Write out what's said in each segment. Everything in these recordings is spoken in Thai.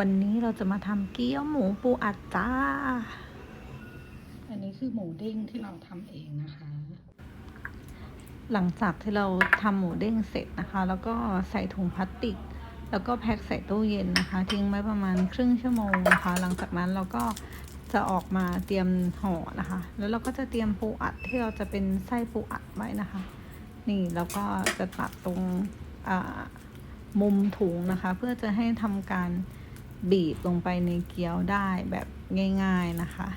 วันนี้เราจะมาทำเกี๊ยวหมูปูอัดจ้า อันนี้คือหมูเด้งที่เราทำเองนะคะ หลังจากที่เราทำหมูเด้งเสร็จนะคะ แล้วก็ใส่ถุงพลาสติก แล้วก็แพ็คใส่ตู้เย็นนะคะ ทิ้งไว้ประมาณครึ่งชั่วโมงนะคะ หลังจากนั้นเราก็จะออกมาเตรียมห่อนะคะ แล้วเราก็จะเตรียมปูอัดที่เราจะเป็นไส้ปูอัดไว้นะคะ นี่แล้วก็จะตัดตรงอ่ามุมถุงนะคะ เพื่อจะให้ทำการ บีบลงไปในเกี๊ยวได้แบบง่ายๆนะคะ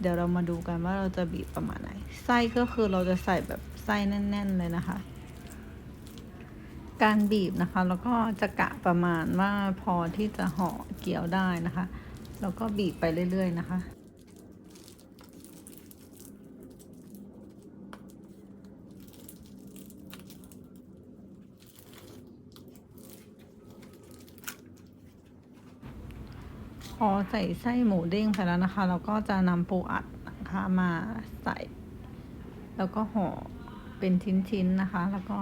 เดี๋ยวเรามาดูกันว่าเราจะบีบประมาณไหน ไส้ก็คือเราจะใส่แบบไส้แน่น ๆ เลยนะคะ การบีบนะคะ แล้วก็จะกะประมาณว่าพอที่จะห่อเกี๊ยวได้นะคะ แล้วก็บีบไปเรื่อย ๆ นะคะ อใส่ไส้หมูเด้งไปแล้วนะคะเราก็จะนำปูอัดนะคะมาใส่ แล้วก็ห่อเป็นชิ้นๆนะคะ แล้วก็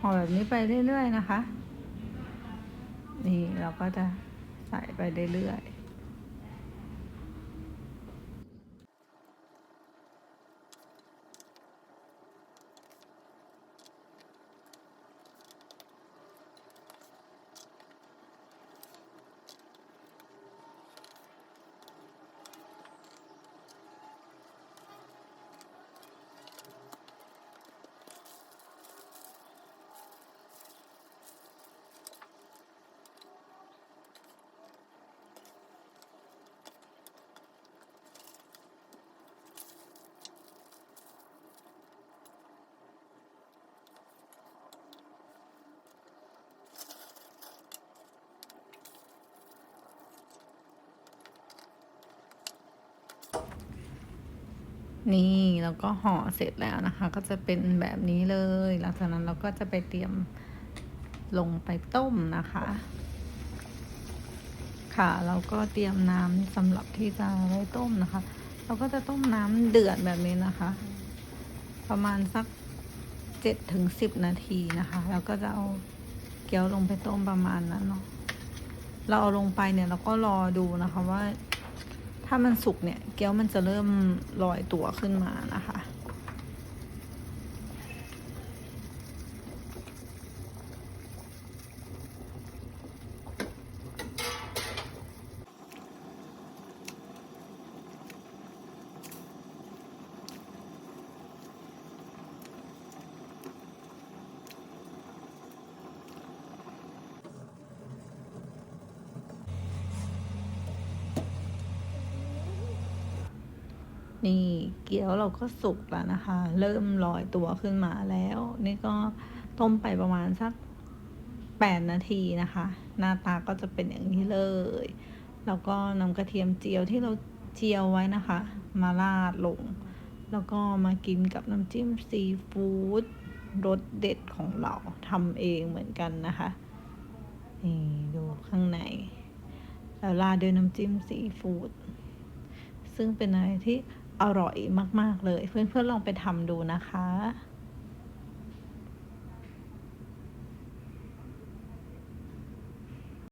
ห่อแบบนี้ไปเรื่อยๆนะคะ นี่เราก็จะใส่ไปเรื่อยๆ นี่แล้วก็ห่อเสร็จแล้วนะคะ ก็จะเป็นแบบนี้เลย หลังจากนั้นเราก็จะไปเตรียมลงไปต้มนะคะ ค่ะเราก็เตรียมน้ำสำหรับที่จะไว้ต้มนะคะ เราก็จะต้มน้ำเดือดแบบนี้นะคะ ประมาณสักเจ็ดถึงสิบนาทีนะคะ แล้วก็จะเอาเกี๊ยวลงไปต้มประมาณนั้นเนาะเราเอาลงไปเนี่ยเราก็รอดูนะคะว่า ถ้ามันสุกเนี่ยเกี๊ยวมันจะเริ่มลอยตัวขึ้นมานะคะ นี่เกี๊ยวเราก็สุกแล้วนะคะ เริ่มลอยตัวขึ้นมาแล้ว นี่ก็ต้มไปประมาณสักแปดนาทีนะคะ หน้าตาก็จะเป็นอย่างนี้เลย แล้วก็นำกระเทียมเจียวที่เราเจียวไว้นะคะ มาราดลง แล้วก็มากินกับน้ำจิ้มซีฟู้ดรสเด็ดของเราทำเองเหมือนกันนะคะนี่ดูข้างใน แล้วราดด้วยน้ำจิ้มซีฟู้ดซึ่งเป็นอะไรที่ อร่อยมาก ๆ เลย เพื่อนๆลองไปทำดูนะคะ